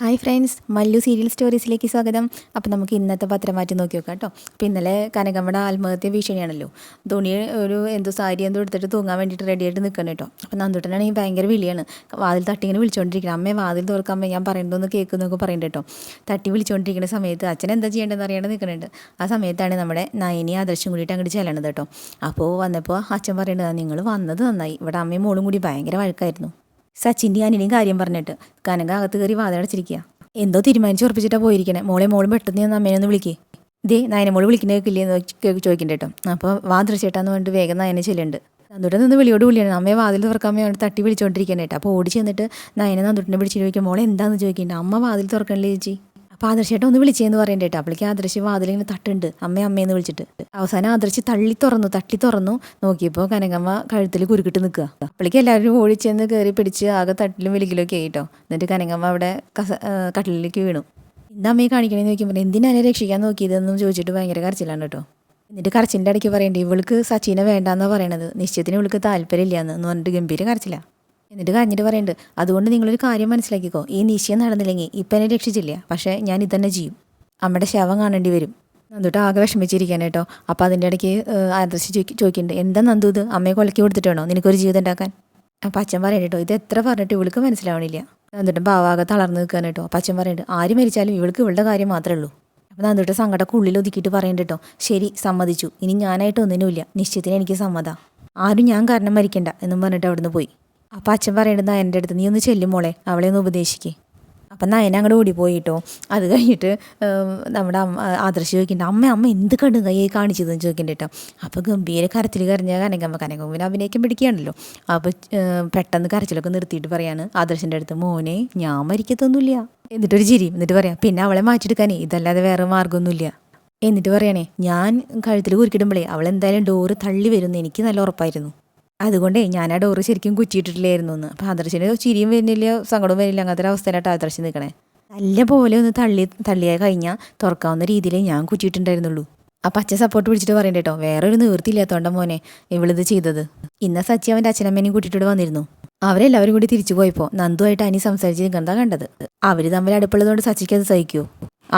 Hi friends Mallu serial സ്റ്റോറീസിലേക്ക് സ്വാഗതം. അപ്പോൾ നമുക്ക് ഇന്നത്തെ പത്രം മാറ്റി നോക്കി നോക്കാം കേട്ടോ. അപ്പോൾ ഇന്നലെ കനകമ്മയുടെ ആത്മഹത്യ ഭീഷണിയാണല്ലോ. തുണി ഒരു എന്തോ സാരി എന്തോ എടുത്തിട്ട് തൂങ്ങാൻ വേണ്ടിയിട്ട് റെഡിയായിട്ട് നിൽക്കണം കേട്ടോ. അപ്പോൾ നന്ദുട്ടനാണെങ്കിൽ ഭയങ്കര വിളിയാണ്. വാതിൽ തട്ടി ഇങ്ങനെ വിളിച്ചുകൊണ്ടിരിക്കണം അമ്മേ വാതിൽ തുറക്കാൻ ഞാൻ പറയുന്നതൊന്ന് കേൾക്കുന്നൊക്കെ പറയുന്നുണ്ട് കേട്ടോ. തട്ടി വിളിച്ചുകൊണ്ടിരിക്കുന്ന സമയത്ത് അച്ഛൻ എന്താ ചെയ്യേണ്ടതെന്ന് അറിയാണ്ട് നിൽക്കുന്നുണ്ട് ആ സമയത്താണ് നമ്മുടെ നയനി ആദർശം കൂടിയിട്ട് അങ്ങോട്ട് ചെല്ലണത് കേട്ടോ. അപ്പോൾ വന്നപ്പോൾ അച്ഛൻ പറയേണ്ടതാണ് നിങ്ങൾ വന്നത് നന്നായി. ഇവിടെ അമ്മയും മോളും കൂടി ഭയങ്കര വഴക്കായിരുന്നു. സച്ചിന്റെ അനിനെയും കാര്യം പറഞ്ഞിട്ട്. കനക അകത്ത് കയറി വാതിലടച്ചിരിക്കുക എന്തോ തീരുമാനിച്ച് ഉറപ്പിച്ചിട്ടാ പോയിരിക്കണേ. മോളെ മോളും പെട്ടെന്ന് ഞാൻ അമ്മേനെ ഒന്ന് വിളിക്കേ. ദേ നയനെ മോൾ വിളിക്കുന്ന കേൾക്കില്ലേ ചോദിക്കണ്ട കേട്ടോ അപ്പോൾ വാതിൽ ചേട്ടാന്ന് പറഞ്ഞിട്ട് വേഗം നയനെ ചെല്ലുണ്ട്. നന്ദുട്ടൻ നിന്ന് വിളിയോട് വിളിയാണ്. അമ്മയെ വാതിൽ തുറക്കാൻ വേണ്ടി തട്ടി വിളിച്ചുകൊണ്ടിരിക്കണേ കേട്ടോ. അപ്പോൾ ഓടി ചെന്നിട്ട് നയനെ നന്ദുട്ടിനെ പിടിച്ചിട്ട് ചോദിക്കും മോളെ എന്താന്ന്? ചോദിക്കേണ്ട. അമ്മ വാതിൽ തുറക്കണില്ലേ ചേച്ചി? അപ്പോൾ ആദർശേട്ടൻ ഒന്ന് വിളിച്ചേന്ന് പറയണ്ട കേട്ടോ അപ്പോഴേക്ക് ആദർശി വാതിലിങ്ങനെ തട്ടുണ്ട്. അമ്മ അമ്മയെന്ന് വിളിച്ചിട്ട്. അവസാനം ആദർശി തള്ളി തുറന്നു തട്ടി തുറന്നു. നോക്കിയപ്പോൾ കനകമ്മ കഴുത്തിൽ കുരുക്കിട്ട് നിൽക്കുക അപ്പോഴേക്ക് എല്ലാവരും ഓടിച്ചെന്ന് കയറി പിടിച്ച് ആകെ തട്ടിലും വെലിക്കലൊക്കെ ആയിട്ടോ എന്നിട്ട് കനകമ്മ അവിടെ കസ കട്ടിലേക്ക് വീണു. എന്താ അമ്മയെ കാണിക്കണേന്ന് ചോദിക്കുമ്പോൾ എന്തിനാണ് രക്ഷിക്കാൻ നോക്കിയതെന്നും ചോദിച്ചിട്ട് ഭയങ്കര കരച്ചിലാണ് കേട്ടോ എന്നിട്ട് കരച്ചിന്റെ ഇടയ്ക്ക് പറയണ്ടേ ഇവൾക്ക് സച്ചിനെ വേണ്ടാന്നാണ് പറയണത്. നിശ്ചയത്തിന് ഇവൾക്ക് താല്പര്യമില്ല എന്ന് പറഞ്ഞിട്ട് ഗംഭീര കരച്ചില്ല എന്നിട്ട് കരഞ്ഞിട്ട് പറയുന്നുണ്ട് അതുകൊണ്ട് നിങ്ങളൊരു കാര്യം മനസ്സിലാക്കിക്കോ. ഈ നിശ്ചയം നടന്നില്ലെങ്കിൽ ഇപ്പം എന്നെ രക്ഷിച്ചില്ല. പക്ഷേ ഞാൻ ഇതന്നെ ചെയ്യും. അമ്മയുടെ ശവം കാണേണ്ടി വരും. നന്ദുട്ട് ആകെ വിഷമിച്ചിരിക്കാൻ കേട്ടോ. അപ്പോൾ അതിന്റെ ഇടയ്ക്ക് ആദർശി ചോദിക്കും ചോദിക്കുന്നുണ്ട് എന്താ നന്ദു ഇത്? അമ്മയെ കൊലക്കി കൊടുത്തിട്ടാണോ നിനക്കൊരു ജീവിതം ഉണ്ടാക്കാൻ? അപ്പം അച്ഛൻ പറയണ്ട കേട്ടോ ഇത് എത്ര പറഞ്ഞിട്ട് ഇവൾക്ക് മനസ്സിലാവണില്ല. നന്ദുട്ടും ഭാവാകെ തളർന്ന് നിൽക്കാൻ കേട്ടോ. അപ്പം അച്ഛൻ പറയുന്നുണ്ട് ആര് മരിച്ചാലും ഇവൾക്ക് ഇവളുടെ കാര്യം മാത്രമേ ഉള്ളൂ. അപ്പം നന്ദുട്ട് സങ്കടമൊക്കെ ഉള്ളിൽ ഒതുക്കിയിട്ട് പറയുന്നുണ്ട് കേട്ടോ ശരി സമ്മതിച്ചു. ഇനി ഞാനായിട്ട് ഒന്നിനുമില്ല. നിശ്ചയത്തിന് എനിക്ക് സമ്മതം. ആരും ഞാൻ കാരണം മരിക്കണ്ട എന്നും പറഞ്ഞിട്ട് അവിടുന്ന് പോയി. അപ്പം അച്ഛൻ പറയേണ്ടത് എന്റെ അടുത്ത് നീ ഒന്ന് ചെല്ലും മോളെ അവളെ ഒന്ന് ഉപദേശിക്കേ. അപ്പം നയന അങ്ങോട്ട് ഓടിപ്പോയി കേട്ടോ അത് കഴിഞ്ഞിട്ട് നമ്മുടെ അമ്മ ആദർശ് ചോദിക്കുന്നുണ്ട് അമ്മ അമ്മ എന്ത് കണ്ടു കൈ കാണിച്ചതെന്ന് ചോദിക്കുന്നുണ്ട് കേട്ടോ അപ്പോൾ ഗംഭീര കരച്ചിൽ കരഞ്ഞ കനകമ്മ കനകമ്മ അഭിനയിക്കാൻ പിടിക്കുകയാണല്ലോ. അപ്പോൾ പെട്ടെന്ന് കരച്ചിലൊക്കെ നിർത്തിയിട്ട് പറയാണ് ആദർശന്റെ അടുത്ത് മോനെ ഞാൻ മരിക്കത്തൊന്നുമില്ല. എന്നിട്ടൊരു ചിരി എന്നിട്ട് പറയാം പിന്നെ അവളെ മാറ്റിയെടുക്കാനേ ഇതല്ലാതെ വേറെ മാർഗമൊന്നുമില്ല. എന്നിട്ട് പറയണേ ഞാൻ കഴുത്തിൽ കുരുക്കിടുമ്പോഴേ അവൾ എന്തായാലും ഡോറ് തള്ളി വരുമെന്ന് എനിക്ക് നല്ല ഉറപ്പായിരുന്നു. അതുകൊണ്ടേ ഞാൻ ആ ഡോറ് ശരിക്കും കുറ്റിയിട്ടിട്ടില്ലായിരുന്നു എന്ന് അപ്പോൾ ആദർശിന് ചിരിയും വരുന്നില്ല സങ്കടവും വരുന്നില്ല. അങ്ങനത്തെ ഒരു അവസ്ഥയിലായിട്ട് ആദർശം നിൽക്കണേ നല്ല പോലെ ഒന്ന് തള്ളി തള്ളിയായി കഴിഞ്ഞാൽ തുറക്കാവുന്ന രീതിയിൽ ഞാൻ കുറ്റിയിട്ടുണ്ടായിരുന്നുള്ളൂ. ആ പച്ച സപ്പോർട്ട് പിടിച്ചിട്ട് പറയണ്ട കേട്ടോ വേറെ ഒരു നിവൃത്തിയില്ലാത്തോണ്ട മോനെ ഇവളിത് ചെയ്തത്. ഇന്ന സച്ചി അവന്റെ അച്ഛനമ്മേനെയും കൂട്ടിയിട്ട് വന്നിരുന്നു. അവരെല്ലാവരും കൂടി തിരിച്ചു പോയപ്പോൾ നന്ദുമായിട്ട് അനി സംസാരിച്ച് നിൽക്കുന്നതാ കണ്ടത്. അവർ തമ്മിൽ അടുപ്പുള്ളതുകൊണ്ട് സച്ചിക്ക് അത് സഹിക്കൂ.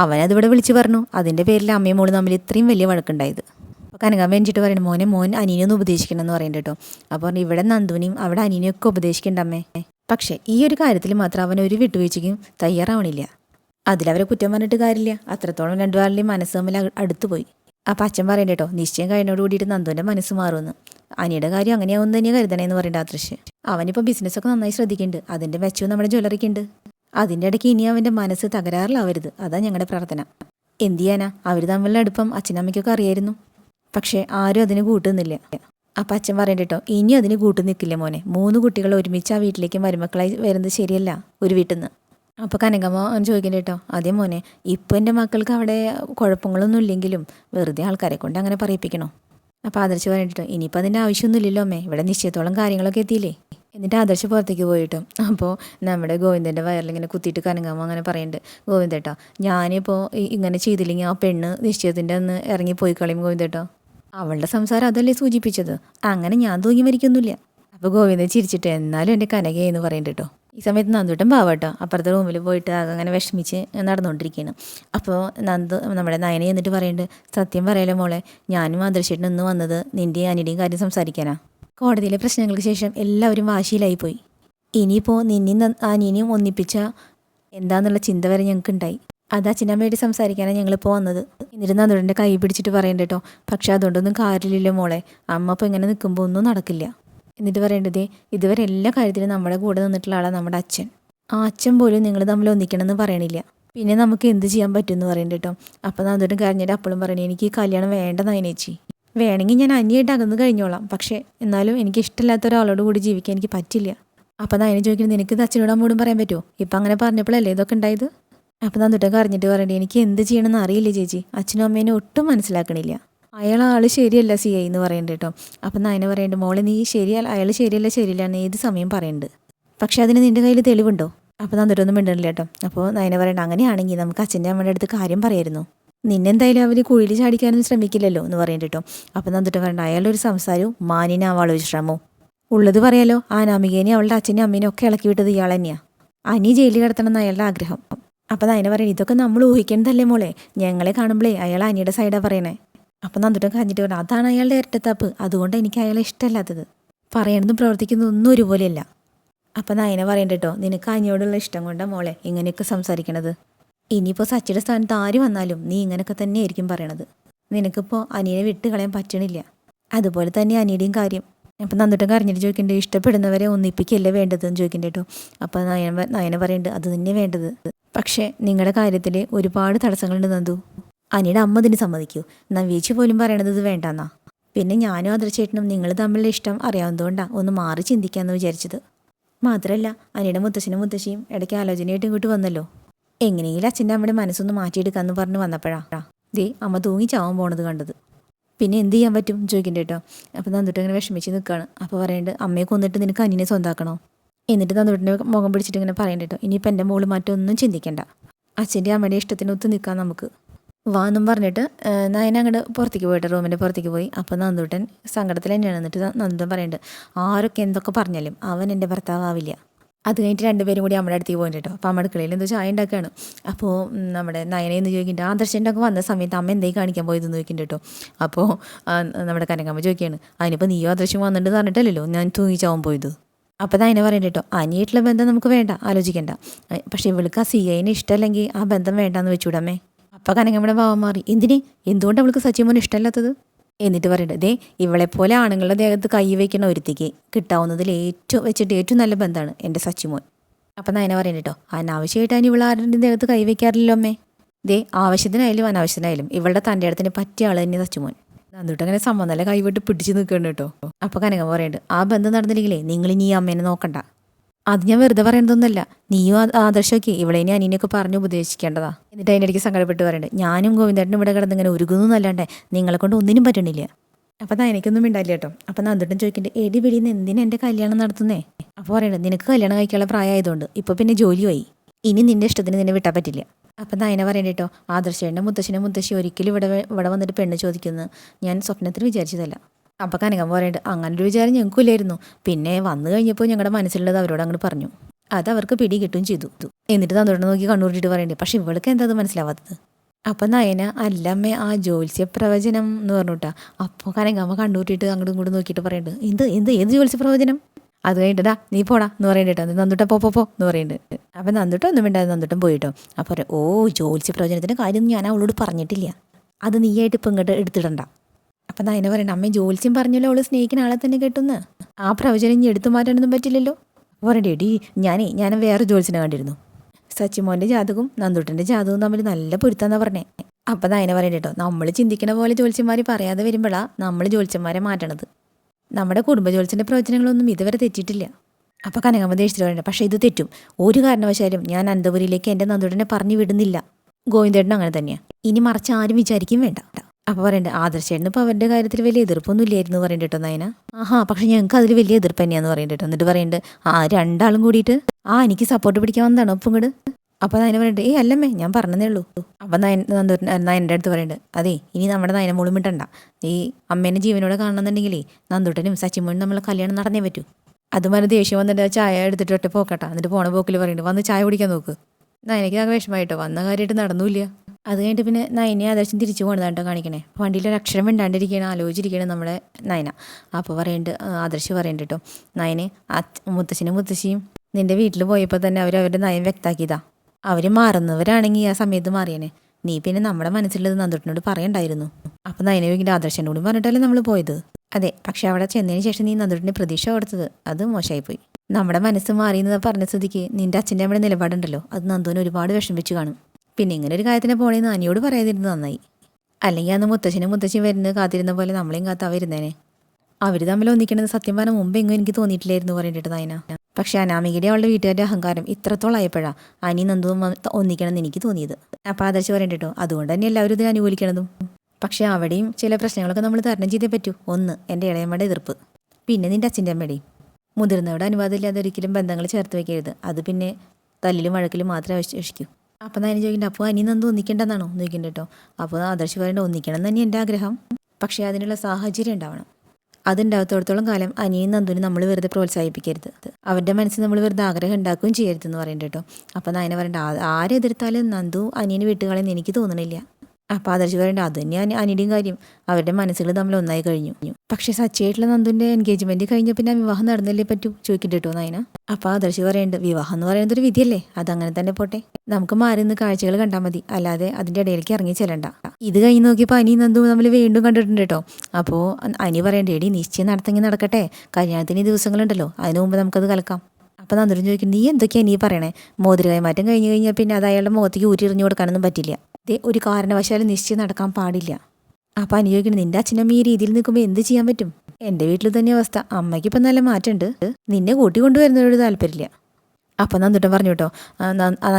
അവനതിവിടെ വിളിച്ചു പറഞ്ഞു. അതിന്റെ പേരിൽ അമ്മയും മോൾ തമ്മിൽ ഇത്രയും വലിയ വഴക്കുണ്ടായത്. കനകാമ്മ എനിച്ചിട്ട് പറയുന്നത് മോനെ മോൻ അനിയനൊന്ന് ഉപദേശിക്കണം എന്ന് പറയുന്നുണ്ട് കേട്ടോ അപ്പോൾ ഇവിടെ നന്ദുവിനെയും അവിടെ അനിയനെയൊക്കെ ഉപദേശിക്കണ്ടമ്മേ പക്ഷേ ഈ ഒരു കാര്യത്തിൽ മാത്രം അവൻ ഒരു വിട്ടുവീഴ്ചയ്ക്കും തയ്യാറാവണില്ല. അതിലവരെ കുറ്റം പറഞ്ഞിട്ട് കാര്യമില്ല. അത്രത്തോളം രണ്ടുപേരുടെയും മനസ്സ് തമ്മിൽ അടുത്ത് പോയി അപ്പം അച്ഛൻ പറയണ്ട കേട്ടോ നിശ്ചയം കഴിഞ്ഞോട് കൂടിയിട്ട് നന്ദുവിന്റെ മനസ്സ് മാറുമെന്ന്. അനിയുടെ കാര്യം അങ്ങനെയാവും തന്നെയാണ് കരുതണേ കരുതണേന്ന് പറയേണ്ട ആദർശ്. അവനിപ്പോൾ ബിസിനസ്സൊക്കെ നന്നായി ശ്രദ്ധിക്കുന്നുണ്ട് അതിന്റെ മെച്ചവും നമ്മുടെ ജ്വല്ലറിക്ക് ഉണ്ട്. അതിന്റെ ഇടയ്ക്ക് ഇനി അവന്റെ മനസ്സ് തകരാറിലാവരുത്. അതാണ് ഞങ്ങളുടെ പ്രാർത്ഥന. എന്ത് ചെയ്യാനാ? അവർ തമ്മിലുള്ള അടുപ്പം അച്ഛനമ്മയ്ക്കൊക്കെ അറിയായിരുന്നു. പക്ഷേ ആരും അതിന് കൂട്ടുന്നില്ല. അപ്പം അച്ഛൻ പറയണ്ട ഇനി അതിന് കൂട്ടു നിൽക്കില്ല മോനെ. മൂന്ന് കുട്ടികൾ ഒരുമിച്ച് ആ വീട്ടിലേക്ക് മരുമക്കളായി വരുന്നത് ശരിയല്ല ഒരു വീട്ടിൽ നിന്ന് അപ്പോൾ കനകമ്മ ചോദിക്കണ്ട കേട്ടോ അതേ മോനെ ഇപ്പം എന്റെ മക്കൾക്ക് അവിടെ കുഴപ്പങ്ങളൊന്നും ഇല്ലെങ്കിലും വെറുതെ ആൾക്കാരെ കൊണ്ട് അങ്ങനെ പറയിപ്പിക്കണോ? അപ്പോൾ ആദർശ് പറഞ്ഞിട്ടോ ഇനിയിപ്പോൾ അതിന്റെ ആവശ്യമൊന്നുമില്ലല്ലോ അമ്മേ ഇവിടെ നിശ്ചയത്തോളം കാര്യങ്ങളൊക്കെ എത്തിയില്ലേ? എന്നിട്ട് ആദർശ് പുറത്തേക്ക് പോയിട്ടോ അപ്പോൾ നമ്മുടെ ഗോവിന്ദന്റെ വയറിലിങ്ങനെ കുത്തിയിട്ട് കനങ്ങാമോ അങ്ങനെ പറയുന്നുണ്ട് ഗോവിന്ദേട്ടോ ഞാനിപ്പോൾ ഇങ്ങനെ ചെയ്തില്ലെങ്കിൽ ആ പെണ്ണ് നിശ്ചയത്തിന്റെ ഇറങ്ങി പോയി കളയും ഗോവിന്ദേട്ടോ അവളുടെ സംസാരം അതല്ലേ സൂചിപ്പിച്ചത്? അങ്ങനെ ഞാൻ തൂങ്ങി മരിക്കൊന്നുമില്ല. അപ്പോൾ ഗോവിന്ദൻ ചിരിച്ചിട്ട് എന്നാലും എന്റെ കനകയെന്ന് പറയുന്നുണ്ട് കേട്ടോ. ഈ സമയത്ത് നന്ദുട്ടൻ പാവട്ടോ അപ്പുറത്തെ റൂമിൽ പോയിട്ട് ആകെ അങ്ങനെ വിഷമിച്ച് നടന്നുകൊണ്ടിരിക്കുകയാണ്. അപ്പോൾ നന്ദു നമ്മുടെ നയനെ എന്നിട്ട് പറയുന്നുണ്ട് സത്യം പറയലോ മോളെ ഞാനും ആദർശേട്ടൻ ഇന്ന് വന്നത് നിന്റെയും അനിയുടെയും കാര്യം സംസാരിക്കാനാ. കോടതിയിലെ പ്രശ്നങ്ങൾക്ക് ശേഷം എല്ലാവരും വാശിയിലായി പോയി. ഇനിയിപ്പോൾ നിന്നെയും അനിയനെയും ഒന്നിപ്പിച്ച എന്താന്നുള്ള ചിന്ത വരെ ഞങ്ങൾക്ക് ഉണ്ടായി അത് അച്ഛനമ്മയോട് സംസാരിക്കാനാണ് ഞങ്ങളിപ്പോൾ വന്നത് എന്നിട്ട് അതുകൊണ്ട് കൈ പിടിച്ചിട്ട് പറയണ്ട കേട്ടോ പക്ഷെ അതുകൊണ്ടൊന്നും കാര്യമില്ലല്ലോ മോളെ. അമ്മ ഇപ്പോൾ ഇങ്ങനെ നിൽക്കുമ്പോൾ ഒന്നും നടക്കില്ല. എന്നിട്ട് പറയേണ്ടതേ ഇതുവരെ എല്ലാ കാര്യത്തിലും നമ്മുടെ കൂടെ നിന്നിട്ടുള്ള ആളാണ് നമ്മുടെ അച്ഛൻ. ആ അച്ഛൻ പോലും നിങ്ങൾ തമ്മിൽ ഒന്നിക്കണമെന്ന് പറയണില്ല. പിന്നെ നമുക്ക് എന്ത് ചെയ്യാൻ പറ്റും എന്ന് പറയണ്ട കേട്ടോ അപ്പോൾ അതുകൊണ്ട് കരഞ്ഞിട്ട് അപ്പോഴും പറയണേ എനിക്ക് ഈ കല്യാണം വേണ്ട നയനേച്ചി വേണമെങ്കിൽ ഞാൻ അന്യായിട്ട് അകന്ന് കഴിഞ്ഞോളാം. പക്ഷേ എന്നാലും എനിക്ക് ഇഷ്ടമില്ലാത്ത ഒരാളോട് കൂടി ജീവിക്കാൻ എനിക്ക് പറ്റില്ല. അപ്പം നയനെ ചോദിക്കുന്നത് നിനക്ക് ഇത് അച്ഛനോട് അമ്മോടും പറയാൻ പറ്റുമോ ഇപ്പം അങ്ങനെ പറഞ്ഞപ്പോഴല്ലേ ഇതൊക്കെ ഉണ്ടായത്? അപ്പം ഞാൻ തൊട്ടൊക്കെ അറിഞ്ഞിട്ട് പറയണ്ടേ എനിക്ക് എന്ത് ചെയ്യണമെന്ന് അറിയില്ല ചേച്ചി. അച്ഛനും അമ്മേനെ ഒട്ടും മനസ്സിലാക്കണില്ല. അയാൾ ആൾ ശരിയല്ല സി ഐ എന്ന് പറയണ്ട കേട്ടോ അപ്പം നയന പറയണ്ട മോളെ നീ ശരിയല്ല അയാൾ ശരിയല്ല ശരിയല്ല എന്ന് ഏത് സമയം പറയണ്ട്? പക്ഷേ അതിന് നിന്റെ കയ്യിൽ തെളിവുണ്ടോ? അപ്പോൾ തൊട്ടൊന്നും മിണ്ടണില്ല കേട്ടോ അപ്പോൾ നയന പറയണ്ട അങ്ങനെയാണെങ്കിൽ നമുക്ക് അച്ഛന്റെ അമ്മയുടെ അടുത്ത് കാര്യം പറയായിരുന്നു. നിന്നെന്തായാലും അവർ കുഴിയിൽ ചാടിക്കാനൊന്നും ശ്രമിക്കില്ലല്ലോ? എന്ന് പറയണ്ട കേട്ടോ അപ്പം നന്ദിട്ട് പറയണ്ട അയാളൊരു സംസാരവും മാനിനാവാളോ ശ്രമവും. ഉള്ളത് പറയാലോ ആ നാമികേനെ അവളുടെ അച്ഛനും അമ്മേനും ഒക്കെ ഇളക്കി വിട്ടത് ഇയാൾ തന്നെയാണ് അനി ജയിലിൽ കിടത്തണം എന്ന് അയാളുടെ ആഗ്രഹം. അപ്പം അതിനെ പറയണേ ഇതൊക്കെ നമ്മൾ ഊഹിക്കേണ്ടതല്ലേ മോളെ? ഞങ്ങളെ കാണുമ്പോഴേ അയാൾ അനിയുടെ സൈഡാണ് പറയണേ. അപ്പം നന്നിട്ടും കഞ്ഞിട്ട് പറഞ്ഞു അതാണ് അയാളുടെ ഇരട്ടത്താപ്പ്. അതുകൊണ്ട് എനിക്ക് അയാളെ ഇഷ്ടമല്ലാത്തത്. പറയണതും പ്രവർത്തിക്കുന്നതും ഒന്നും ഒരുപോലെയല്ല. അപ്പം നയന പറയണ്ട കേട്ടോ നിനക്ക് അനിയോടുള്ള ഇഷ്ടം കൊണ്ട മോളെ ഇങ്ങനെയൊക്കെ സംസാരിക്കണത്. ഇനിയിപ്പോൾ സച്ചിയുടെ സ്ഥാനത്ത് ആര് വന്നാലും നീ ഇങ്ങനെയൊക്കെ തന്നെയായിരിക്കും പറയണത്. നിനക്കിപ്പോൾ അനിയനെ വിട്ട് കളയാൻ പറ്റണില്ല. അതുപോലെ തന്നെ അനിയുടെയും കാര്യം. അപ്പം നന്നിട്ടും കരഞ്ഞിട്ട് ചോദിക്കണ്ടേ ഇഷ്ടപ്പെടുന്നവരെ ഒന്നിപ്പിക്കല്ലേ വേണ്ടതെന്ന് ചോദിക്കണ്ടേ കേട്ടോ അപ്പം നയന നയന പറയണ്ട് അത് തന്നെ വേണ്ടത്. പക്ഷേ നിങ്ങളുടെ കാര്യത്തിൽ ഒരുപാട് തടസ്സങ്ങളുണ്ട് നന്ദു. അനിയുടെ അമ്മ ഇതിന് സമ്മതിക്കൂ. നവീച്ച് പോലും പറയണത് ഇത് വേണ്ടെന്നാ. പിന്നെ ഞാനും അതിർച്ചേട്ടനും നിങ്ങൾ തമ്മിലുള്ള ഇഷ്ടം അറിയാവുന്നതുകൊണ്ടാണ് ഒന്ന് മാറി ചിന്തിക്കാമെന്ന് വിചാരിച്ചത്. മാത്രമല്ല അനിയുടെ മുത്തശ്ശനും മുത്തശ്ശിയും ഇടയ്ക്ക് ആലോചനയായിട്ട് ഇങ്ങോട്ട് വന്നല്ലോ. എങ്ങനെയെങ്കിലും അച്ഛന്റെ അമ്മയുടെ മനസ്സൊന്ന് മാറ്റിയെടുക്കാമെന്ന് പറഞ്ഞ് വന്നപ്പോഴാ. ദേ അമ്മ തൂങ്ങി ചാവാൻ പോണത് കണ്ടത്. പിന്നെ എന്ത് ചെയ്യാൻ പറ്റും? ചോദിക്കണ്ട കേട്ടോ അപ്പോൾ നന്ദിട്ട് അങ്ങനെ വിഷമിച്ച് നിൽക്കുകയാണ് അപ്പോൾ പറയേണ്ടത് അമ്മയെ കൊന്നിട്ട് നിനക്ക് അനിയനെ സ്വന്താക്കണോ? എന്നിട്ട് നന്ദിട്ടിന്റെ മുഖം പിടിച്ചിട്ട് ഇങ്ങനെ പറയണ്ട കേട്ടോ ഇനിയിപ്പോൾ എന്റെ മോൾ മറ്റൊന്നും ചിന്തിക്കണ്ട. അച്ഛന്റെ അമ്മയുടെ ഇഷ്ടത്തിന് ഒത്തു നിൽക്കാം നമുക്ക്. വാ എന്നും പറഞ്ഞിട്ട് നയന അങ്ങോട്ട് പുറത്തേക്ക് പോയിട്ട് റൂമിന്റെ പുറത്തേക്ക് പോയി. അപ്പോൾ നന്ദൂട്ടൻ സങ്കടത്തിൽ തന്നെയാണ്. എന്നിട്ട് നന്ദൂട്ടൻ പറയുന്നുണ്ട് ആരൊക്കെ എന്തൊക്കെ പറഞ്ഞാലും അവൻ എന്റെ ഭർത്താവില്ല അത് കഴിഞ്ഞിട്ട് രണ്ടുപേരും കൂടി അമ്മയുടെ അടുത്തേക്ക് പോയിട്ട് കേട്ടോ അപ്പോൾ അമ്മ അടുക്കളയിൽ എന്തോ ചായ ഉണ്ടാക്കുകയാണ് അപ്പോൾ നമ്മുടെ നമ്മുടെ നയനെന്ന് ചോദിക്കുന്നുണ്ട് ആദർശന്റെ ഒക്കെ വന്ന സമയത്ത് അമ്മ എന്തേ കാണിക്കാൻ പോയതെന്ന് ചോദിക്കുന്നുണ്ട് കേട്ടോ അപ്പോൾ നമ്മുടെ കനകമ്മ ചോദിക്കുകയാണ് അതിനിപ്പോൾ നീയോ ആദർശം വന്നിട്ട് പറഞ്ഞിട്ടല്ലല്ലോ? ഞാൻ തൂങ്ങിച്ചാവാൻ പോയത്. അപ്പോൾ അതിനെ പറയുന്നുണ്ട് കേട്ടോ അനിയായിട്ടുള്ള ബന്ധം നമുക്ക് വേണ്ട ആലോചിക്കേണ്ട. പക്ഷേ ഇവൾക്ക് ആ സി ഐനെ ഇഷ്ടമല്ലെങ്കിൽ ആ ബന്ധം വേണ്ടാന്ന് വെച്ചുവിടമേ അപ്പോൾ കനകമ്മയുടെ ഭാവം മാറി എന്തിന്? എന്തുകൊണ്ട് അവൾക്ക് സച്ചിമോൻ ഇഷ്ടമല്ലാത്തത്? എന്നിട്ട് പറയുന്നത് ദേ ഇവളെപ്പോലെ ആണുങ്ങളുടെ ദേഹത്ത് കൈ വയ്ക്കണ ഒരുത്തിക്ക് കിട്ടാവുന്നതിൽ ഏറ്റവും വെച്ചിട്ട് ഏറ്റവും നല്ല ബന്ധമാണ് എന്റെ സച്ചിമോൻ. അപ്പം നയന പറയുന്നത് കേട്ടോ അനാവശ്യമായിട്ട് അതിന് ഇവൾ ആരുടെ ദേഹത്ത് കൈ വയ്ക്കാറില്ലല്ലോ അമ്മേ. ദേ ആവശ്യത്തിനായാലും അനാവശ്യത്തിനായാലും ഇവളുടെ തന്റെ ഇടത്തിന് പറ്റിയ ആൾ തന്നെ സച്ചിമോൻ. നന്ദിട്ട് അങ്ങനെ സമ്മതല്ല കൈവിട്ട് പിടിച്ച് നിൽക്കുന്നുണ്ട് കേട്ടോ. അപ്പോൾ കനകം പറയുന്നുണ്ട് ആ ബന്ധം നടന്നില്ലെങ്കിലേ നിങ്ങൾ ഇനി ഈ അമ്മേനെ നോക്കണ്ട. അത് ഞാൻ വെറുതെ പറയണതൊന്നുമല്ല. നീയും ആദർശമൊക്കെ ഇവിടെ ഇനി അനിയനൊക്കെ പറഞ്ഞ് ഉപദേശിക്കേണ്ടതാ. എന്നിട്ട് അതിനിടയ്ക്ക് സങ്കടപ്പെട്ട് പറയുന്നുണ്ട് ഞാനും ഗോവിന്ദേട്ടനും ഇവിടെ കിടന്ന് ഇങ്ങനെ ഉരുകുന്നു എന്നല്ലാണ്ടേ നിങ്ങളെ കൊണ്ട് ഒന്നിനും പറ്റണില്ല. അപ്പം ഞാൻ എനിക്കൊന്നും മിണ്ടായില്ല കേട്ടോ. അപ്പം നന്ദിട്ടും ചോദിക്കണ്ടേ എടി വെളിയിൽ നിന്ന് എന്തിനാ എന്റെ കല്യാണം നടത്തുന്നേ? അപ്പോൾ പറയണ്ടത് നിനക്ക് കല്യാണം കഴിക്കാനുള്ള പ്രായമായതുകൊണ്ട് ഇപ്പൊ പിന്നെ ജോലിയായി. ഇനി നിന്റെ ഇഷ്ടത്തിന് നിന്നെ വിട്ടാൻ പറ്റില്ല. അപ്പം നയന പറയണ്ട കേട്ടോ ആദർശേന്റെ മുത്തശ്ശിനെ മുത്തശ്ശി ഒരിക്കലും ഇവിടെ ഇവിടെ വന്നിട്ട് പെണ്ണ് ചോദിക്കുന്നു. ഞാൻ സ്വപ്നത്തിൽ വിചാരിച്ചതല്ല. അപ്പം കനകം പറയണ്ട് അങ്ങനെ ഒരു വിചാരം ഞങ്ങൾക്കില്ലായിരുന്നു. പിന്നെ വന്നു കഴിഞ്ഞപ്പോൾ ഞങ്ങളുടെ മനസ്സിലുള്ളത് അവരോട് അങ്ങോട്ട് പറഞ്ഞു. അത് അവർക്ക് പിടി കിട്ടും ചെയ്തു. എന്നിട്ട് തന്നോട് നോക്കി കണ്ണൂരിട്ട് പറയണ്ടേ പക്ഷെ ഇവൾക്ക് എന്താ അത് മനസ്സിലാവാത്തത്? അപ്പം നയന അല്ലമ്മേ ആ ജ്യോത്സ്യ പ്രവചനം എന്ന് പറഞ്ഞുട്ടാ. അപ്പോൾ കനകമ്മ കണ്ണൂരിട്ട് അങ്ങോട്ടും ഇങ്ങോട്ടും നോക്കിയിട്ട് പറയുന്നുണ്ട് എന്ത് എന്ത് ഏത് ജ്യോത്സ്യ പ്രവചനം? അത് കഴിഞ്ഞിട്ടാ നീ പോടാ എന്ന് പറയണ്ടേട്ടോ നന്ദുട്ട പോ പോ എന്ന് പറയുന്നുണ്ട് അപ്പം നന്ദുട്ട ഒന്നും വേണ്ട നന്ദുട്ടം പോയിട്ടോ അപ്പോൾ ഓ ജോലിച്ച് പ്രയോജനത്തിന്റെ കാര്യം ഞാൻ അവളോട് പറഞ്ഞിട്ടില്ല. അത് നീയായിട്ട് ഇപ്പം ഇങ്ങോട്ട് എടുത്തിടണ്ട. അപ്പം എന്നെ പറയണ്ട അമ്മ ജോലിച്ചും പറഞ്ഞല്ലോ അവൾ സ്നേഹിക്കുന്ന ആളെ തന്നെ കേട്ടുന്ന്. ആ പ്രവചനം ഇനി എടുത്തു മാറ്റാനൊന്നും പറ്റില്ലല്ലോ. പറയണ്ടേ എടി ഞാനേ ഞാൻ വേറെ ജോലിച്ചിനെ കണ്ടിരുന്നു. സച്ചിമോന്റെ ജാതകവും നന്ദുട്ടന്റെ ജാതകവും തമ്മിൽ നല്ല പൊരുത്താന്നാ പറഞ്ഞേ. അപ്പം നയന പറയണ്ട കേട്ടോ നമ്മൾ ചിന്തിക്കുന്ന പോലെ ജോലിച്ചന്മാർ പറയാതെ വരുമ്പോഴാണ് നമ്മൾ ജോലിച്ചന്മാരെ മാറ്റണത്. നമ്മുടെ കുടുംബ ജ്യോത്സ്യന്റെ പ്രവചനങ്ങളൊന്നും ഇതുവരെ തെറ്റിയിട്ടില്ല. അപ്പോൾ കനകമ്മ പറയണ്ട പക്ഷേ ഇത് തെറ്റും. ഒരു കാരണവശാലും ഞാൻ അനന്തപുരിയിലേക്ക് എന്റെ നന്ദുടനെ പറഞ്ഞു വിടുന്നില്ല. ഗോവിന്ദേട്ടൻ അങ്ങനെ തന്നെയാണ് ഇനി മറിച്ച് ആരും വിചാരിക്കും വേണ്ട. അപ്പോൾ പറയണ്ട ആദർശേട്ടന് ഇപ്പോൾ അവന്റെ കാര്യത്തിൽ വലിയ എതിർപ്പൊന്നും ഇല്ലായിരുന്നു പറയണ്ട നയന. ആഹാ പക്ഷെ ഞങ്ങൾക്ക് അതിൽ വലിയ എതിർപ്പ് തന്നെയാന്ന് പറയണ്ട കേട്ടോ. എന്നിട്ട് പറയുന്നുണ്ട് ആ രണ്ടാളും കൂടിയിട്ട് ആ എനിക്ക് സപ്പോർട്ട് പിടിക്കാൻ വന്നതാണോ ഇപ്പം ഇങ്ങോട്ട് അപ്പോൾ നയന പറഞ്ഞിട്ട് ഏയ് അല്ലമ്മേ ഞാൻ പറഞ്ഞതേ ഉള്ളൂ. അപ്പം നയൻ നയന്റെ അടുത്ത് പറയുന്നുണ്ട് അതെ ഇനി നമ്മുടെ നയന മോളും മിട്ടണ്ട ഈ അമ്മേനെ ജീവനോടെ കാണണമെന്നുണ്ടെങ്കിലേ നന്ദുട്ടനും സച്ചിമോനും നമ്മളെ കല്യാണം നടന്നേ പറ്റൂ. അതുമാതിരി ദേഷ്യം വന്നിട്ട് ചായ എടുത്തിട്ട് ഒറ്റ പോക്കട്ടെ. എന്നിട്ട് പോണ പോക്കിൽ പറയുന്നുണ്ട് വന്ന് ചായ കുടിക്കാൻ നോക്ക്. നയനയ്ക്ക് ആകെ വിഷമമായിട്ടോ വന്ന കാര്യമായിട്ട് നടന്നില്ല. അത് കഴിഞ്ഞിട്ട് പിന്നെ നയനെ ആദർശം തിരിച്ചു പോകണതായിട്ടോ കാണിക്കണേ. വണ്ടിയിൽ ഒരു അക്ഷരം മിണ്ടാണ്ടിരിക്കുകയാണ് ആലോചിച്ചിരിക്കുകയാണ് നമ്മുടെ നയന. അപ്പോൾ പറയുന്നുണ്ട് ആദർശ് പറയുന്നുണ്ട് കേട്ടോ നയനെ മുത്തശ്ശനും മുത്തശ്ശിയും നിന്റെ വീട്ടിൽ പോയപ്പോൾ തന്നെ അവർ അവരുടെ നയം വ്യക്താക്കിയതാ. അവർ മാറുന്നവരാണെങ്കിൽ ആ സമയത്ത് മാറിയനെ. നീ പിന്നെ നമ്മുടെ മനസ്സിലുള്ളത് നന്ദുട്ടിനോട് പറയണ്ടായിരുന്നു. അപ്പം നയനവിന്റെ ആദർശന്റെ കൂടി പറഞ്ഞിട്ടല്ലേ നമ്മൾ പോയത്? അതെ പക്ഷെ അവിടെ ചെന്നതിന് ശേഷം നീ നന്ദുട്ടിന്റെ പ്രതീക്ഷ കൊടുത്തത് അത് മോശമായിപ്പോയി നമ്മുടെ മനസ്സ് മാറിയെന്ന് പറഞ്ഞ സ്ഥിതിക്ക് നിന്റെ അച്ഛന്റെ അമ്മയുടെ നിലപാടുണ്ടല്ലോ. അത് നന്ദുവിനെ ഒരുപാട് വിഷമിച്ചു കാണും. പിന്നെ ഇങ്ങനെ ഒരു കാര്യത്തിന് പോണേന്ന് അനിയോട് പറയാതിരുന്നത് നന്നായി. അല്ലെങ്കിൽ അന്ന് മുത്തശ്ശനും മുത്തശ്ശിയും വരുന്നത് കാത്തിരുന്ന പോലെ നമ്മളെയും കാത്താ വരുന്നേനെ. അവർ തമ്മിൽ ഒന്നിക്കണമെന്ന് സത്യം പറഞ്ഞ മുമ്പ് എങ്ങും എനിക്ക് തോന്നിയിട്ടില്ലായിരുന്നു പറഞ്ഞിട്ട് നയന. പക്ഷെ അനാമികയുടെ അവളുടെ വീട്ടുകാരുടെ അഹങ്കാരം ഇത്രത്തോളം ആയപ്പോഴാ അനി നന്ദുവും ഒന്നിക്കണമെന്ന് എനിക്ക് തോന്നിയത്. അപ്പോൾ ആദർശ് പറയണ്ട അതുകൊണ്ട് തന്നെ എല്ലാവരും ഇതിനെ അനുകൂലിക്കണതും. പക്ഷെ അവിടെയും ചില പ്രശ്നങ്ങളൊക്കെ നമ്മൾ തരണം ചെയ്തേ പറ്റൂ. ഒന്ന് എന്റെ ഇളയമ്മയുടെ എതിർപ്പ്. പിന്നെ നിന്റെ അച്ഛന്റെ അമ്മയുടെയും മുതിർന്നവരുടെ അനുവാദമില്ലാതെ ഒരിക്കലും ബന്ധങ്ങൾ ചേർത്ത് വെക്കരുത്. അത് പിന്നെ തല്ലിലും വഴക്കിലും മാത്രമേ അവശേഷിക്കൂ. അപ്പം ഞാൻ ചോദിക്കേണ്ട അപ്പോൾ അനി നന്ദു ഒന്നിക്കണ്ടെന്നാണോ? ചോദിക്കണ്ട കേട്ടോ അപ്പോൾ ആദർശ് പറയേണ്ട ഒന്നിക്കണം എന്ന് തന്നെ എന്റെ ആഗ്രഹം. പക്ഷേ അതിനുള്ള സാഹചര്യം ഉണ്ടാവണം. അതുണ്ടാകത്തോടത്തോളം കാലം അനിയും നന്ദുവിനെ നമ്മൾ വെറുതെ പ്രോത്സാഹിപ്പിക്കരുത്. അവരുടെ മനസ്സിൽ നമ്മൾ വെറുതെ ആഗ്രഹം ഉണ്ടാക്കുകയും ചെയ്യരുതെന്ന് പറയുന്നുണ്ട് കേട്ടോ അപ്പോൾ നയന പറയണ്ട "ആ- ആരെതിർത്താലും നന്ദു അനിയനെ വിട്ടുകളെന്ന് എനിക്ക് തോന്നണില്ല. അപ്പോൾ ആദർശ് പറയേണ്ട അത് തന്നെയാണ് അനിയുടെയും കാര്യം. അവരുടെ മനസ്സുകൾ തമ്മിൽ ഒന്നായി കഴിഞ്ഞു. പക്ഷേ സച്ചിയായിട്ടുള്ള നന്ദുന്റെ എൻഗേജ്മെന്റ് കഴിഞ്ഞ പിന്നെ വിവാഹം നടന്നല്ലേ പറ്റൂ? ചോദിക്കിട്ടോ നായന. അപ്പൊ ആദർശ് പറയേണ്ട വിവാഹം എന്ന് പറയുന്നത് ഒരു വിധിയല്ലേ? അതങ്ങനെ തന്നെ പോട്ടെ. നമുക്ക് മാറി നിന്ന് കാഴ്ചകൾ കണ്ടാൽ മതി. അല്ലാതെ അതിന്റെ ഇടയിലേക്ക് ഇറങ്ങി ചെല്ലണ്ട. ഇത് കഴിഞ്ഞ് നോക്കിയപ്പോൾ അനി നന്ദു നമ്മൾ വീണ്ടും കണ്ടിട്ടുണ്ട് കേട്ടോ അപ്പോ അനി പറയണ്ടേ എടി നിശ്ചയം നടത്തെങ്കിൽ നടക്കട്ടെ. കല്യാണത്തിന് ദിവസങ്ങളുണ്ടല്ലോ. അതിന് മുമ്പ് നമുക്കത് കലക്കാം. അപ്പോൾ നന്ദുരൻ ചോദിക്കും നീ എന്തൊക്കെയാണ് നീ പറയണേ? മോതിര കൈമാറ്റം കഴിഞ്ഞു കഴിഞ്ഞാൽ പിന്നെ അത് അയാളുടെ മുഖത്തേക്ക് ഊരിറിഞ്ഞു കൊടുക്കാനൊന്നും പറ്റില്ല. ദേ ഒരു കാരണവശാലും നിശ്ചയം നടക്കാൻ പാടില്ല. അപ്പോൾ അനുയോഗിക്കണം നിന്റെ അച്ഛനമ്മ ഈ രീതിയിൽ നിൽക്കുമ്പോൾ എന്ത് ചെയ്യാൻ പറ്റും? എന്റെ വീട്ടിൽ തന്നെ അവസ്ഥ. അമ്മയ്ക്ക് ഇപ്പം നല്ല മാറ്റമുണ്ട്. നിന്നെ കൂട്ടി കൊണ്ടുവരുന്നതിനോട് താല്പര്യമില്ല. അപ്പോൾ നന്ദുട്ടൻ പറഞ്ഞു കേട്ടോ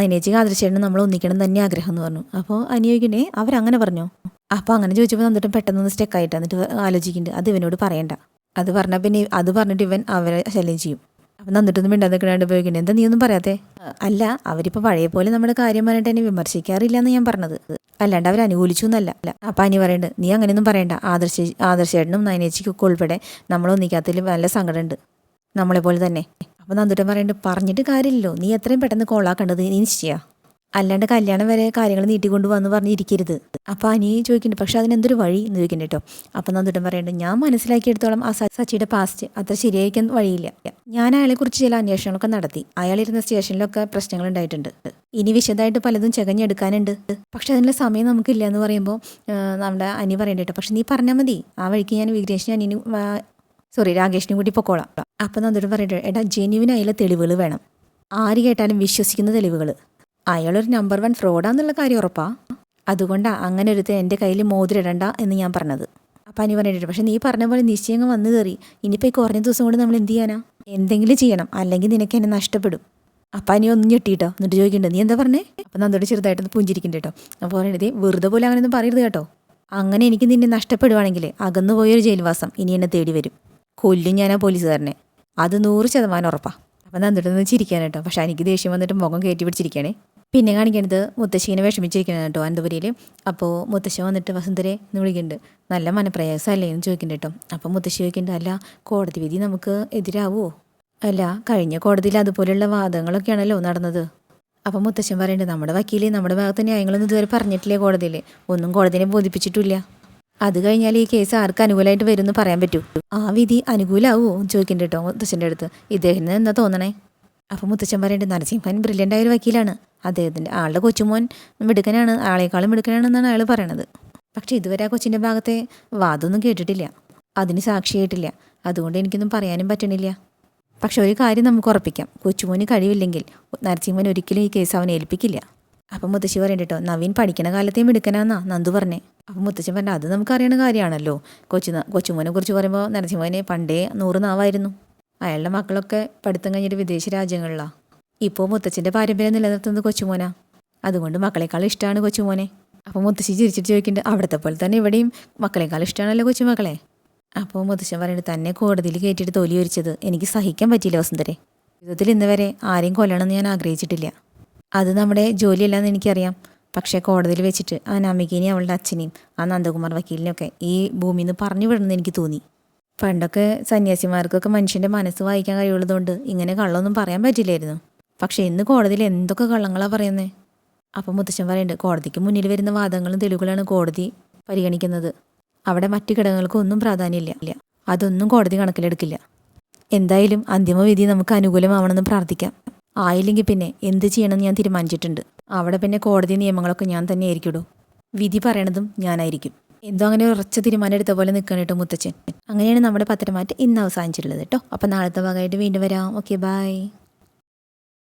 അനേച്ചിക്ക് ആദർശേട്ടന് നമ്മൾ ഒന്നിക്കണം തന്നെ ആഗ്രഹം എന്ന് പറഞ്ഞു. അപ്പോൾ അനുയോഗിക്കണേ അവരങ്ങനെ പറഞ്ഞു. അപ്പോൾ അങ്ങനെ ചോദിച്ചപ്പോൾ നന്ദുട്ടൻ പെട്ടെന്ന് സ്റ്റെക്കായിട്ട് എന്നിട്ട് ആലോചിക്കുന്നുണ്ട്. അത് ഇവനോട് പറയണ്ട. അത് പറഞ്ഞാൽ പിന്നെ അത് പറഞ്ഞിട്ട് ഇവൻ അവരെ ശല്യം ചെയ്യും. അപ്പം നന്നിട്ടൊന്നും മിണ്ടാതെ കിടാണ്ട് ഉപയോഗിക്കണേ എന്താ നീ ഒന്നും പറയാത്തേ? അല്ല അവരിപ്പോൾ പഴയ പോലെ നമ്മുടെ കാര്യം പറഞ്ഞിട്ട് എന്നെ വിമർശിക്കാറില്ല എന്ന് ഞാൻ പറഞ്ഞത്. അല്ലാണ്ട് അവർ അനുകൂലിച്ചു എന്നല്ല. അല്ല അപ്പം അനി പറയുന്നുണ്ട് നീ അങ്ങനെയൊന്നും പറയണ്ട. ആദർശ ആദർശേട്ടനും നയനേച്ചിക്കൊക്കെ ഉൾപ്പെടെ നമ്മളൊന്നിക്കാത്തതിൽ നല്ല സങ്കടമുണ്ട്. നമ്മളെ പോലെ തന്നെ. അപ്പം നന്ദുട്ടൻ പറയുന്നുണ്ട് പറഞ്ഞിട്ട് കാര്യമില്ലല്ലോ. നീ എത്രയും പെട്ടെന്ന് കോളാക്കേണ്ടത് നീ നിശ്ചയ. അല്ലാണ്ട് കല്യാണം വരെ കാര്യങ്ങൾ നീട്ടിക്കൊണ്ട് വന്ന് പറഞ്ഞിരിക്കരുത് അപ്പോൾ അനി ചോദിക്കുന്നുണ്ട് പക്ഷെ അതിനെന്തൊരു വഴി? എന്ന് ചോദിക്കുന്നുണ്ട് കേട്ടോ. അപ്പം നന്ദുട്ടൻ പറയുന്നുണ്ട് ഞാൻ മനസ്സിലാക്കിയെടുത്തോളം ആ സച്ചിയുടെ പാസ്റ്റ് അത്ര ശരിയായിരിക്കാൻ വഴിയില്ല. ഞാൻ അയാളെക്കുറിച്ച് ചില അന്വേഷണങ്ങളൊക്കെ നടത്തി. അയാളിരുന്ന സ്റ്റേഷനിലൊക്കെ പ്രശ്നങ്ങൾ ഉണ്ടായിട്ടുണ്ട്. ഇനി വിശദമായിട്ട് പലതും ചകഞ്ഞെടുക്കാനുണ്ട്. പക്ഷെ അതിനുള്ള സമയം നമുക്കില്ല എന്ന് പറയുമ്പോൾ നമ്മുടെ അനി പറയണ്ട കേട്ടോ. പക്ഷെ നീ പറഞ്ഞാൽ മതി. ആ വഴിക്ക് ഞാൻ വിഗ്രേഷൻ അനിനും സോറി രാകേഷിനും കൂടി പൊക്കോളാം. അപ്പം നന്ദിട്ട് പറയട്ടെ എടാ ജെന്യുവിന് അയാളെ തെളിവുകൾ വേണം. ആര് കേട്ടാലും വിശ്വസിക്കുന്ന തെളിവുകൾ. അയാളൊരു നമ്പർ വൺ ഫ്രോഡാന്നുള്ള കാര്യം ഉറപ്പാ. അതുകൊണ്ടാ അങ്ങനെ ഒരുത്തൻ എന്റെ കയ്യിൽ മോതിരിടണ്ട എന്ന് ഞാൻ പറഞ്ഞത്. അപ്പം അനി പറഞ്ഞിട്ട് പക്ഷെ നീ പറഞ്ഞ പോലെ നിശ്ചയങ്ങൾ വന്നു കയറി. ഇനിയിപ്പോൾ ഈ കുറഞ്ഞ ദിവസം കൊണ്ട് നമ്മൾ എന്ത് ചെയ്യാനാ? എന്തെങ്കിലും ചെയ്യണം അല്ലെങ്കിൽ നിനക്ക് എന്നെ നഷ്ടപ്പെടും. അപ്പം അനി ഒന്നും ഞെട്ടിട്ടോ എന്നിട്ട് ചോദിക്കണ്ടേ നീ എന്താ പറഞ്ഞേ? അപ്പം നന്നോട് ചെറുതായിട്ടൊന്ന് പുഞ്ചിരിക്കണ്ട കേട്ടോ. അപ്പോൾ പറയണത് വെറുതെ പോലെ അങ്ങനെ അങ്ങനെയൊന്നും പറയരുത് കേട്ടോ. അങ്ങനെ എനിക്ക് നിന്നെ നഷ്ടപ്പെടുവാണെങ്കിൽ അകന്നു പോയൊരു ജയിൽവാസം ഇനി എന്നെ തേടി വരും. കൊല്ലും ഞാൻ ആ പോലീസുകാരനെ. അത് നൂറ് ശതമാനം ഉറപ്പാ. അപ്പം നന്നിട്ടൊന്ന് ചിരിക്കാൻ കേട്ടോ. പക്ഷെ എനിക്ക് ദേഷ്യം വന്നിട്ട് മുഖം കയറ്റി പിടിച്ചിരിക്കണേ പിന്നെ കാണിക്കേണ്ടത് മുത്തശ്ശീനെ വിഷമിച്ചിരിക്കണം കേട്ടോ അനന്തപുരിയിൽ അപ്പോൾ മുത്തശ്ശി വന്നിട്ട് വസന്തരെ എന്ന് വിളിക്കുന്നുണ്ട് നല്ല മനപ്രയാസമല്ലേ? എന്ന് ചോദിക്കുന്നുണ്ട് കേട്ടോ. അപ്പോൾ മുത്തശ്ശി ചോദിക്കുന്നുണ്ട് അല്ല കോടതി വിധി നമുക്ക് എതിരാവോ? അല്ല കഴിഞ്ഞ കോടതിയിൽ അതുപോലെയുള്ള വാദങ്ങളൊക്കെയാണല്ലോ നടന്നത്. അപ്പം മുത്തശ്ശൻ പറയുന്നുണ്ട് നമ്മുടെ വക്കീൽ നമ്മുടെ ഭാഗത്ത് ന്യായങ്ങളൊന്നും ഇതുവരെ പറഞ്ഞിട്ടില്ലേ കോടതിയിൽ ഒന്നും കോടതിനെ ബോധിപ്പിച്ചിട്ടില്ല. അത് കഴിഞ്ഞാൽ ഈ കേസ് ആർക്ക് അനുകൂലമായിട്ട് വരും എന്ന് പറയാൻ പറ്റൂ. ആ വിധി അനുകൂലാവോ? എന്ന് ചോദിക്കുന്നുണ്ട് കേട്ടോ മുത്തശ്ശന്റെ അടുത്ത്. ഇദ്ദേഹത്തിന് എന്താ തോന്നണേ? അപ്പം മുത്തച്ഛൻ പറയുന്നുണ്ട് നരസിംഹൻ ബ്രില്യന്റ് ആയൊരു വക്കീലാണ്. അദ്ദേഹത്തിന്റെ ആളുടെ കൊച്ചുമോൻ മിടുക്കനാണ് ആളെക്കാളും മിടുക്കനാണെന്നാണ് അയാൾ പറയണത്. പക്ഷേ ഇതുവരെ ആ കൊച്ചിന്റെ ഭാഗത്തെ വാദമൊന്നും കേട്ടിട്ടില്ല. അതിന് സാക്ഷിയായിട്ടില്ല. അതുകൊണ്ട് എനിക്കൊന്നും പറയാനും പറ്റണില്ല. പക്ഷെ ഒരു കാര്യം നമുക്ക് ഉറപ്പിക്കാം. കൊച്ചുമോന് കഴിവില്ലെങ്കിൽ നരസിംഹൻ ഒരിക്കലും ഈ കേസ് അവനെ ഏൽപ്പിക്കില്ല. അപ്പം മുത്തശ്ശി പറയണ്ട നവീൻ പഠിക്കണ കാലത്തെയും മിടുക്കനാന്നാ നന്ദു പറഞ്ഞേ. അപ്പം മുത്തശ്ശൻ പറഞ്ഞ അത് നമുക്കറിയണ കാര്യമാണല്ലോ. കൊച്ചു കൊച്ചുമോനെ കുറിച്ച് പറയുമ്പോൾ നരസിംഹനെ പണ്ടേ നൂറ് നാവായിരുന്നു. അയാളുടെ മക്കളൊക്കെ പഠിത്തം കഴിഞ്ഞിട്ട് വിദേശ രാജ്യങ്ങളിലാണ് ഇപ്പോൾ മുത്തച്ഛന്റെ പാരമ്പര്യം നിലനിർത്തുന്നത് കൊച്ചുമോനാ. അതുകൊണ്ട് മക്കളെക്കാളും ഇഷ്ടമാണ് കൊച്ചുമോനെ. അപ്പോൾ മുത്തശ്ശി ചിരിച്ചിട്ട് ചോദിക്കുന്നുണ്ട് അവിടുത്തെ പോലെ തന്നെ ഇവിടെയും മക്കളെക്കാളും ഇഷ്ടമാണല്ലോ കൊച്ചുമക്കളെ? അപ്പോൾ മുത്തശ്ശൻ പറയുന്നത് തന്നെ കോടതിയിൽ കയറ്റിയിട്ട് തൊലി ഒരിച്ചത് എനിക്ക് സഹിക്കാൻ പറ്റിയില്ല വസുന്ധരെ. ജീവിതത്തിൽ ഇന്ന് വരെ ആരെയും കൊല്ലണമെന്ന് ഞാൻ ആഗ്രഹിച്ചിട്ടില്ല. അത് നമ്മുടെ ജോലിയല്ലാന്ന് എനിക്കറിയാം. പക്ഷേ കോടതിയിൽ വെച്ചിട്ട് ആ നമികേനെയും അവളുടെ അച്ഛനെയും ആ നന്ദകുമാർ വക്കീലിനെയൊക്കെ ഈ ഭൂമിയിൽ നിന്ന് പറഞ്ഞു വിടണമെന്ന് എനിക്ക് തോന്നി. പണ്ടൊക്കെ സന്യാസിമാർക്കൊക്കെ മനുഷ്യന്റെ മനസ്സ് വായിക്കാൻ കഴിയുള്ളതുകൊണ്ട് ഇങ്ങനെ കള്ളൊന്നും പറയാൻ പറ്റില്ലായിരുന്നു. പക്ഷേ ഇന്ന് കോടതിയിൽ എന്തൊക്കെ കള്ളങ്ങളാണ് പറയുന്നത് അപ്പം മുത്തശ്ശൻ പറയുന്നുണ്ട് കോടതിക്ക് മുന്നിൽ വരുന്ന വാദങ്ങളും തെളിവുകളാണ് കോടതി പരിഗണിക്കുന്നത്. അവിടെ മറ്റു ഘടകങ്ങൾക്ക് ഒന്നും പ്രാധാന്യമില്ല. ഇല്ല അതൊന്നും കോടതി കണക്കിലെടുക്കില്ല. എന്തായാലും അന്തിമവിധി നമുക്ക് അനുകൂലമാവണമെന്ന് പ്രാർത്ഥിക്കാം. ആയില്ലെങ്കിൽ പിന്നെ എന്ത് ചെയ്യണമെന്ന് ഞാൻ തീരുമാനിച്ചിട്ടുണ്ട്. അവിടെ പിന്നെ കോടതി നിയമങ്ങളൊക്കെ ഞാൻ തന്നെ ആയിരിക്കുള്ളൂ വിധി പറയണതും ഞാനായിരിക്കും. എന്തോ അങ്ങനെ ഉറച്ച തീരുമാനം എടുത്ത പോലെ നിൽക്കണം കേട്ടോ മുത്തച്ഛൻ. അങ്ങനെയാണ് നമ്മുടെ പത്രമാറ്റം ഇന്ന് അവസാനിച്ചിട്ടുള്ളത് കേട്ടോ. അപ്പം നാളത്തെ ഭാഗമായിട്ട് വീണ്ടും വരാം. Okay bye